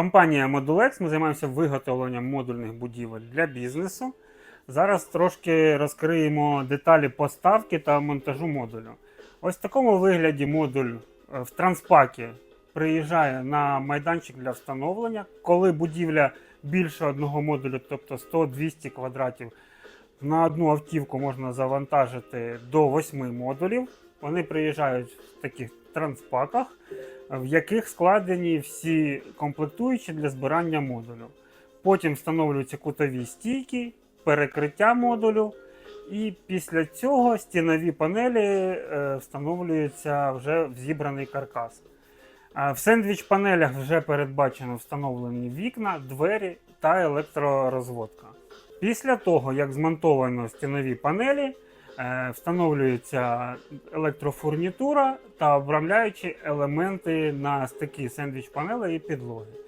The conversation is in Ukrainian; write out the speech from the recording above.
Компанія Modulex, ми займаємося виготовленням модульних будівель для бізнесу. Зараз трошки розкриємо деталі поставки та монтажу модулю. Ось в такому вигляді модуль е, в транспакі приїжджає на майданчик для встановлення. Коли будівля більше одного модулю, тобто 100-200 квадратів, на одну автівку можна завантажити до 8 модулів. Вони приїжджають в таких транспаках, в яких складені всі комплектуючі для збирання модулю. Потім встановлюються кутові стійки, перекриття модулю, і після цього стінові панелі е, встановлюються вже в зібраний каркас. В сендвіч панелях вже передбачено встановлені вікна, двері та електророзводка. Після того, як змонтовано стінові панелі, е, встановлюється електрофурнітура та обрамляючі елементи на стики сендвіч панели і підлоги.